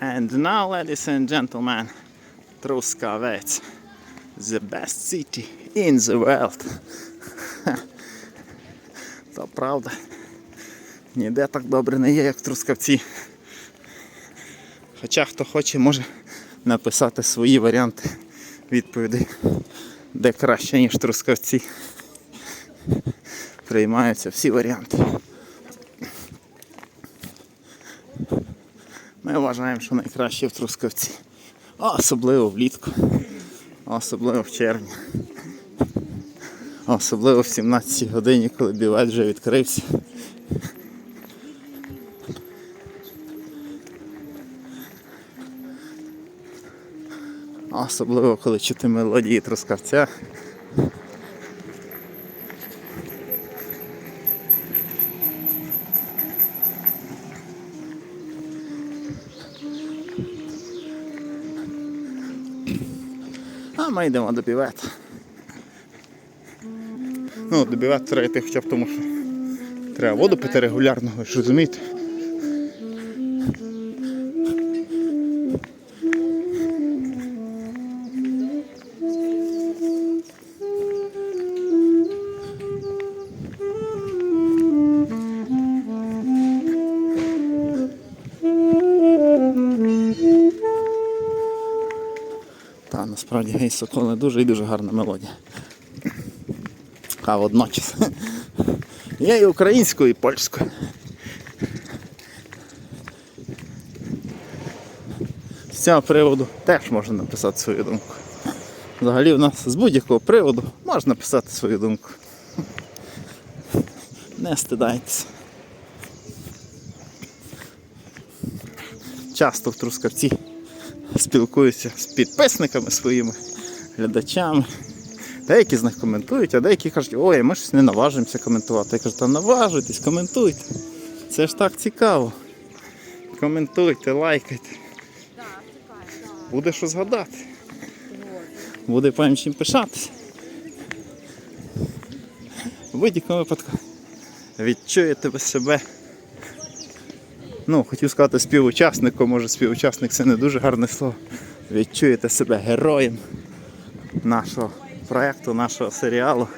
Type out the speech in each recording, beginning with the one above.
And now, ladies and gentlemen, Трускавець. The best city in the world. То правда. Ніде так добре не є, як Трускавці. Хоча хто хоче, може написати свої варіанти відповідей, де краще, ніж Трускавці. Приймаються всі варіанти. Ми вважаємо, що найкраще в Трускавці. Особливо влітку. Особливо в червні. Особливо в 17 годині, коли бівель вже відкрився. Особливо, коли чути мелодії трускавця. А ми йдемо до бівета. Ну, до бівета треба йти хоча б тому, що треба воду пити регулярно, ви ж розумієте? Гей соколи дуже і дуже гарна мелодія. А водночас. Є і українською, і польською. З цього приводу теж можна написати свою думку. Взагалі в нас з будь-якого приводу можна написати свою думку. Не стидайтеся. Часто в Трускавці спілкуюся з підписниками своїми, глядачами. Деякі з них коментують, а деякі кажуть, ой, ми щось не наважуємося коментувати. Я кажу, та наважуйтесь, коментуйте. Це ж так цікаво. Коментуйте, лайкайте. Буде що згадати. Буде потім чим пишатися. В будь-якому випадку відчуєте себе. Ну, хотів сказати співучасником, може співучасник це не дуже гарне слово. Відчуєте себе героєм нашого проєкту, нашого серіалу.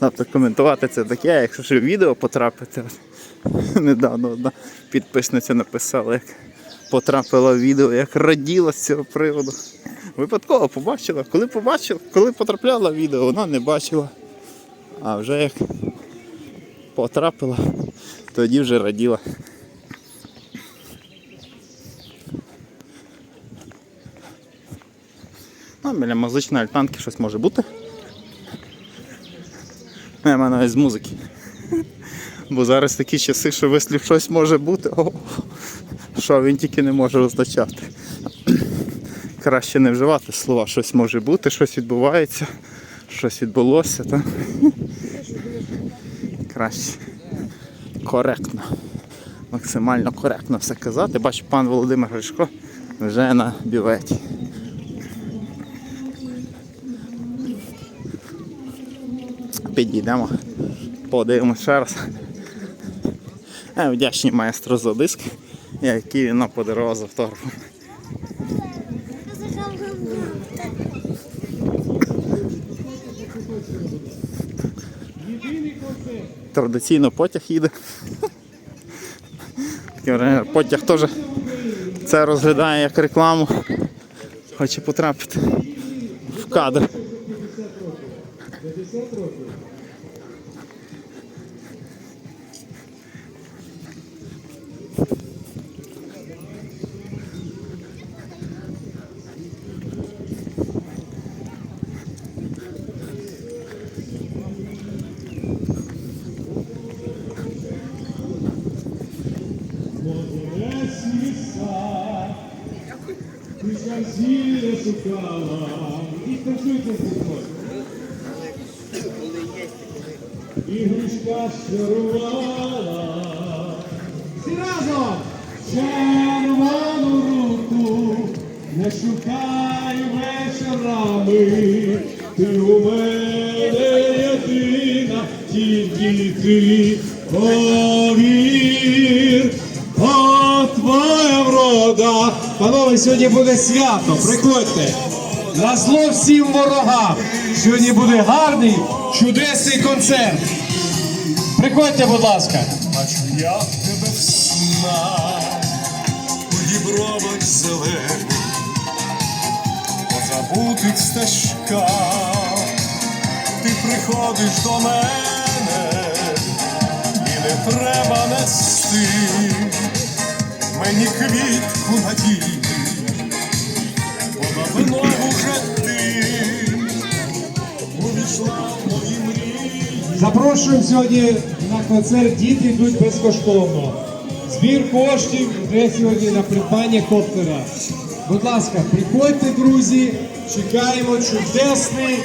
Тобто коментувати це таке, якщо ще відео потрапити. Недавно одна підписниця написала, як потрапила в відео, як раділа з цього приводу. Випадково побачила. Коли побачила, коли потрапляла в відео, вона не бачила. А вже як потрапила, тоді вже раділа. Ну, біля музичної альтанки щось може бути. Ну, Я маю на увазі з музики. Бо зараз такі часи, що вислів щось може бути, о, що він тільки не може означати. Краще не вживати слова, щось може бути, щось відбувається, щось відбулося. Та? Краще коректно, максимально коректно все казати. Бачу, пан Володимир Гришко вже на бюветі. Підійдемо, подивимось ще раз. Я вдячний майстру за диск, який він нам подарував з автографом. Традиційно потяг їде. Потяг теж це розглядає як рекламу. Хоче потрапити в кадр. Зілля шукала і танцюйте зі мною. Ігрушка щарувала. Всі разом! Червону врода. Панове, сьогодні буде свято. Приходьте. На зло всім ворогам. Сьогодні буде гарний, чудесний концерт. Приходьте, будь ласка. Бачу я тебе в снах, у дібровах зелених, по забутих стежках, ти приходиш до мене, і не треба нести мені квітку надії, бо давно вже ти увійшла в мої мрії. Запрошуємо сьогодні на концерт. Діти йдуть безкоштовно. Збір коштів йде сьогодні на придбання коптера. Будь ласка, приходьте, друзі. Чекаємо чудесний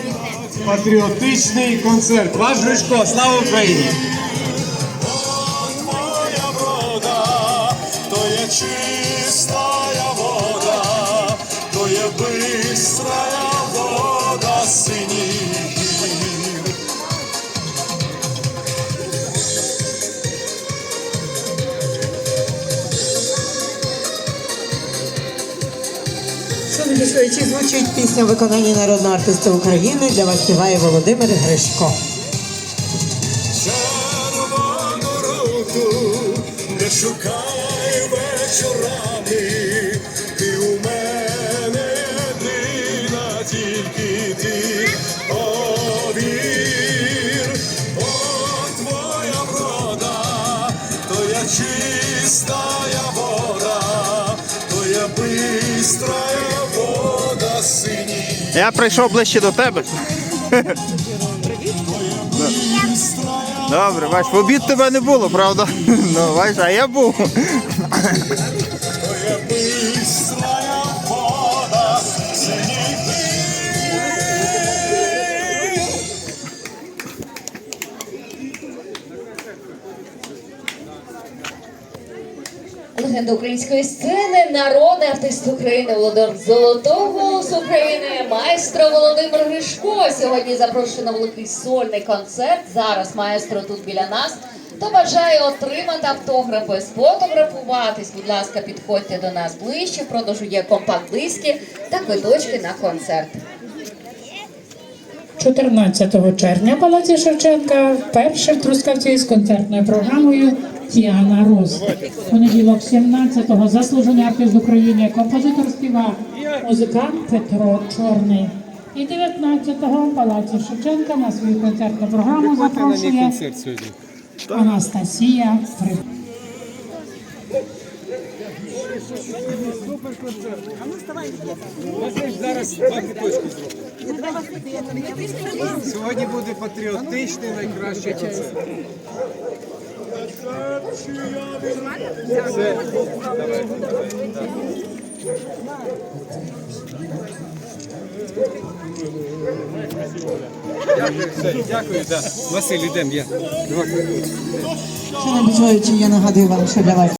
патріотичний концерт. Ваш Гришко, слава Україні! Шановні звучить пісня виконання народного артиста України. Для вас співає Володимир Гришко. Червону руку не шукає вечорами, Я прийшов ближче до тебе. Добре, бач, в обід тебе не було, правда? Ну, бач, а я був. Легенда української сцени, народний артист України, володар Золотого голосу України, майстро Володимир Гришко. Сьогодні запрошую на великий сольний концерт. Зараз маестро тут біля нас. Хто бажає отримати автографи, сфотографуватись, будь ласка, підходьте до нас ближче. В продажу є компакт-диски та квиточки на концерт. 14 червня в Палаці Шевченка вперше в Трускавці з концертною програмою Тіана Рус. Понеділок 17-го заслужений артист України, композитор співак, музикант Петро Чорний. І 19-го в Палаці Шевченка на свою концертну програму запрошує Анастасія Фрик. Сьогодні буде патріотичний найкращий концерт. Все, дякую, да. Василь, ідемо, я. Шановні слухачі, я нагадую вам, що для вас